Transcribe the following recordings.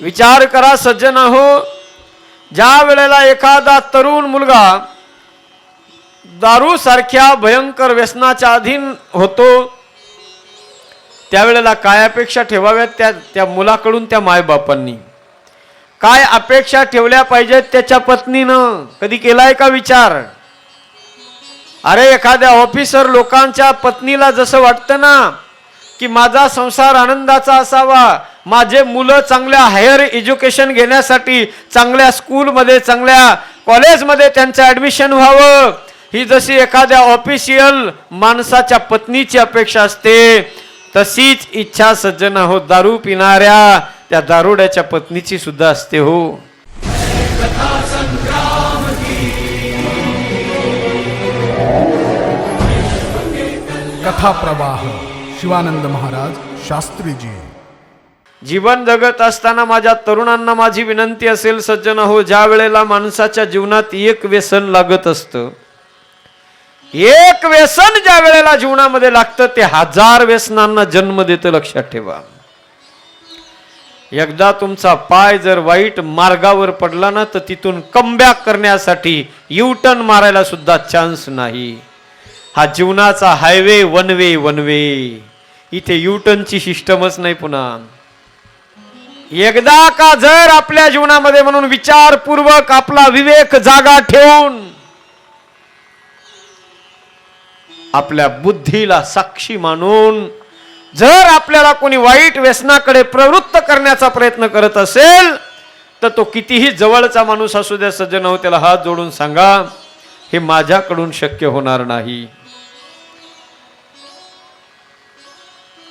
विचार करा सज्जन हो ज्या वेळेला एखादा तरुण मुलगा दारू सारख्या भयंकर व्यसनाच्या अधीन होतो त्यावेळेला काय अपेक्षा ठेवाव्यात त्या त्या मुलाकडून त्या मायबापांनी? काय अपेक्षा ठेवल्या पाहिजेत त्याच्या पत्नीनं? कधी केलाय का विचार? अरे एखाद्या ऑफिसर लोकांच्या पत्नीला जसं वाटतं ना की माझा संसार आनंदाचा असावा माझे मुलं चांगल्या हायर एज्युकेशन घेण्यासाठी चांगल्या स्कूलमध्ये चांगल्या कॉलेजमध्ये त्यांचं ॲडमिशन व्हावं. ही जशी एखाद्या ऑफिशियल माणसाच्या पत्नीची अपेक्षा असते तशीच इच्छा सज्जन हो दारू पिणाऱ्या त्या दारुड्याच्या पत्नीची सुद्धा असते हो. कथा प्रवाह शिवानंद महाराज शास्त्रीजी. जीवन जगत असताना माझ्या तरुणांना माझी विनंती असेल सज्जन हो ज्या वेळेला माणसाच्या जीवनात एक व्यसन लागत असतं एक व्यसन ज्या वेळेला जीवनामध्ये लागतं ते हजार व्यसनांना जन्म देतं लक्षात ठेवा. एकदा तुमचा पाय जर वाईट मार्गावर पडला ना तर तिथून कमबॅक करण्यासाठी युटर्न मारायला सुद्धा चान्स नाही. हा जीवनाचा highway one way one way. इथे युटर्नची सिस्टमच नाही पुन्हा. एकदा का जर आपल्या जीवनामध्ये म्हणून विचारपूर्वक आपला विवेक जागा ठेवून आपल्या बुद्धीला साक्षी मानून जर आपल्याला कोणी वाईट व्यसनाकडे प्रवृत्त करण्याचा प्रयत्न करत असेल तर तो कितीही जवळचा माणूस असू द्या सज्जन हो त्याला हात जोडून सांगा हे माझ्याकडून शक्य होणार नाही.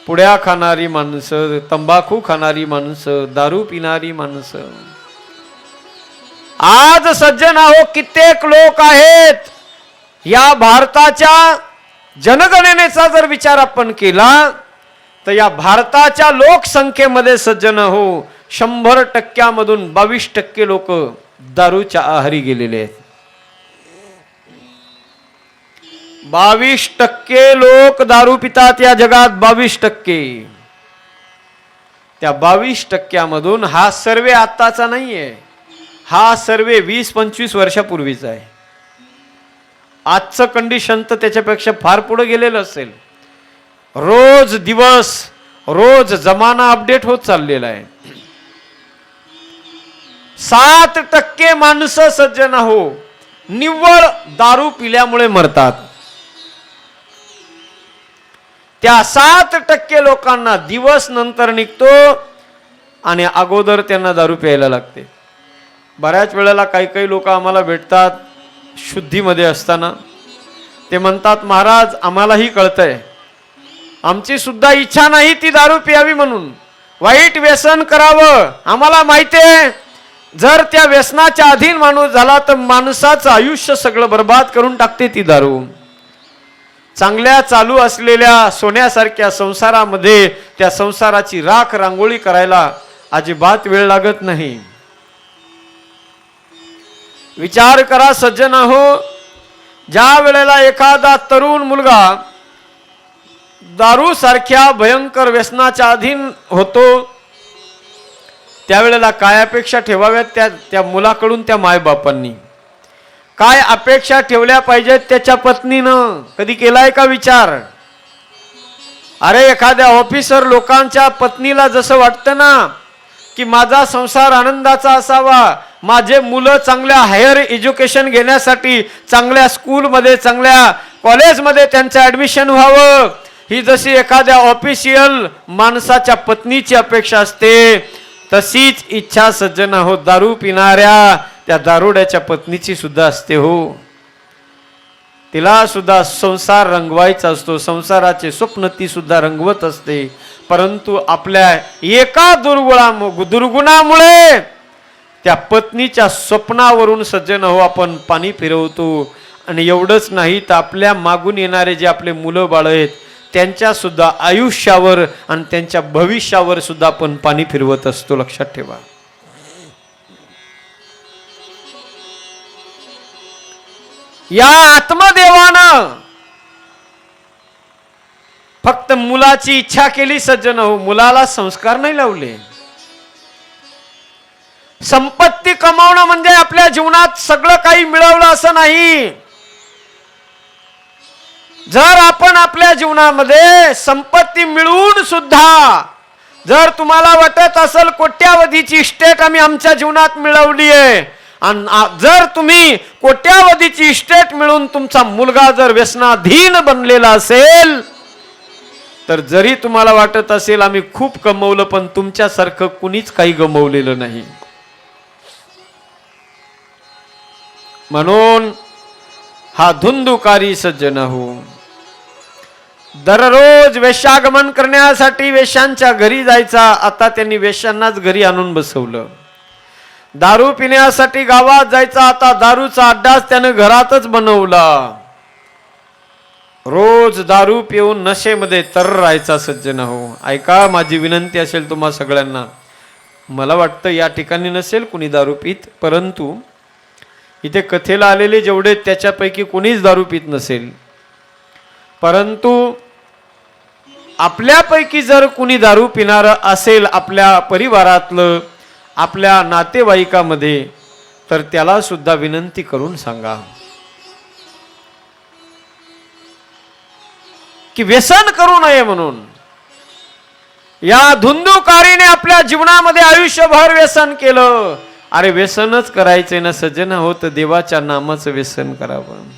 पुड्या खाणारी माणसं तंबाखू खाणारी माणसं दारू पिणारी माणसं. आज सज्जन आहो कित्येक लोक आहेत. या भारताच्या जनगणनेचा जर विचार आपण केला तर या भारताच्या लोकसंख्येमध्ये सज्जन हो शंभर टक्क्यामधून बावीस टक्के लोक दारूच्या आहारी गेलेले आहेत. बावीस टक्के लोक दारू पितात या जगात बावीस टक्के. त्या बावीस टक्क्यामधून हा सर्वे आत्ताचा नाही आहे हा सर्वे वीस पंचवीस वर्षापूर्वीचा आहे. आजचं कंडिशन तर त्याच्यापेक्षा फार पुढं गेलेलं असेल. रोज दिवस रोज जमाना अपडेट होत चाललेला आहे. सात टक्के माणसं सज्जन हो निव्वळ दारू पिल्यामुळे मरतात. त्या सात टक्के लोकांना दिवस नंतर निघतो आणि अगोदर त्यांना दारू प्यायला लागते. बऱ्याच वेळेला काही काही लोक आम्हाला भेटतात शुद्धीमध्ये असताना. ते म्हणतात महाराज आम्हालाही कळतंय. आमची सुद्धा इच्छा नाही ती दारू प्यावी म्हणून. वाईट व्यसन करावं. आम्हाला माहिती आहे जर त्या व्यसनाच्या अधीन माणूस झाला तर माणसाचं आयुष्य सगळं बर्बाद करून टाकते ती दारू. चांगल्या चालू असलेल्या सोन्यासारख्या संसारामध्ये त्या संसाराची राख रांगोळी करायला अजिबात वेळ लागत नाही. विचार करा सज्जन हो ज्या वेळेला एखादा तरुण मुलगा दारू सारख्या भयंकर व्यसनाच्या अधीन होतो त्यावेळेला काय अपेक्षा ठेवाव्यात त्या त्या मुलाकडून त्या मायबापांनी? काय अपेक्षा ठेवल्या पाहिजेत त्याच्या पत्नीनं? कधी केलाय का विचार? अरे एखाद्या ऑफिसर लोकांच्या पत्नीला जसं वाटतं ना की माझा संसार आनंदाचा असावा माझे मुलं चांगल्या हायर एज्युकेशन घेण्यासाठी चांगल्या स्कूलमध्ये चांगल्या कॉलेजमध्ये त्यांचं ॲडमिशन व्हावं. ही जशी एखाद्या ऑफिशियल माणसाच्या पत्नीची अपेक्षा असते तशीच इच्छा सज्जन हो दारू पिणाऱ्या. त्या दारुड्याच्या पत्नीची सुद्धा असते हो. तिला सुद्धा संसार रंगवायचा असतो संसाराचे स्वप्न ती सुद्धा रंगवत असते. परंतु आपल्या एका दुर्गुणा दुर्गुणामुळे त्या पत्नीच्या स्वप्नावरून सज्जन हो आपण पाणी फिरवतो. आणि एवढंच नाही तर आपल्या मागून येणारे जे आपले मुलं बाळ आहेत त्यांच्यासुद्धा आयुष्यावर आणि त्यांच्या भविष्यावर सुद्धा आपण पाणी फिरवत असतो. लक्षात ठेवा. या आत्मदेवानं फक्त मुलाची इच्छा केली सज्जन हो मुलाला संस्कार नाही लावले. संपत्ती कमावणं म्हणजे आपल्या जीवनात सगळं काही मिळवलं असं नाही. जर आपण आपल्या जीवनामध्ये संपत्ती मिळवून सुद्धा जर तुम्हाला वाटत असेल कोट्यावधीची स्टेट आम्ही आमच्या जीवनात मिळवली आहे आणि जर तुम्ही कोट्यावधीची इस्टेट मिळून तुमचा मुलगा जर व्यसनाधीन बनलेला असेल तर जरी तुम्हाला वाटत असेल आम्ही खूप कमवलं पण तुमच्यासारखं कुणीच काही गमवलेलं नाही. म्हणून हा धुंदुकारी सज्जन हो. दररोज वेश्यागमन करण्यासाठी वेशांच्या घरी जायचा. आता त्यांनी वेशांनाच घरी आणून बसवलं. दारू पिण्यासाठी गावात जायचा आता दारूचा अड्डाच त्यानं घरातच बनवला. रोज दारू पिऊन नशेमध्ये तर राहायचा सज्जन हो. ऐका माझी विनंती असेल तुम्हा सगळ्यांना. मला वाटतं या ठिकाणी नसेल कुणी दारू पित परंतु इथे कथेला आलेले जेवढे त्याच्यापैकी कोणीच दारू पित नसेल. परंतु आपल्यापैकी जर कुणी दारू पिणारं असेल आपल्या परिवारातलं आपल्या नातेवाईकामध्ये तर त्याला सुद्धा विनंती करून सांगा. की व्यसन करू नये म्हणून. या धुंदुकारीने आपल्या जीवनामध्ये आयुष्यभर व्यसन केलं. अरे व्यसनच करायचे ना सज्जन होत देवाच्या नामाचं व्यसन करावं.